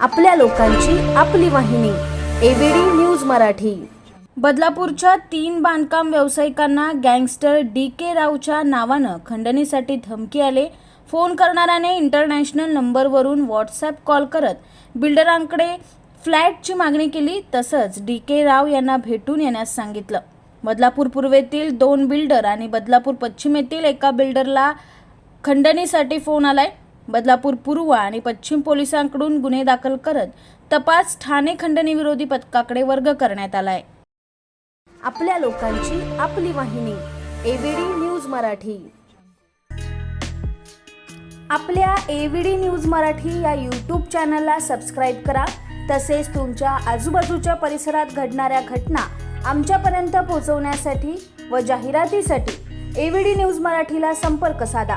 आपल्या लोकांची आपली वाहिनी एबीडी न्यूज मराठी. बदलापूरच्या तीन बांधकाम व्यावसायिकांना गँगस्टर डी के रावच्या नावानं खंडणीसाठी धमकी आले. फोन करणाऱ्याने इंटरनॅशनल नंबरवरून व्हॉट्सॲप कॉल करत बिल्डरांकडे फ्लॅटची मागणी केली तसंच डी के राव यांना भेटून येण्यास सांगितलं. बदलापूर पूर्वेतील दोन बिल्डर आणि बदलापूर पश्चिमेतील एका बिल्डरला खंडणीसाठी फोन आलाय. बदलापूर पूर्व आणि पश्चिम पोलिसांकडून गुन्हे दाखल करत तपास ठाणे खंडणी विरोधी पथकाकडे वर्ग करण्यात आलाय. आपल्या लोकांची आपली वाहिनी एबीडी न्यूज मराठी. आपल्या एव्हीडी न्यूज मराठी या यूट्यूब चॅनलला सबस्क्राईब करा. तसेच तुमच्या आजूबाजूच्या परिसरात घडणाऱ्या घटना आमच्यापर्यंत पोहोचवण्यासाठी व जाहिरातीसाठी एव्हीडी न्यूज मराठीला संपर्क साधा.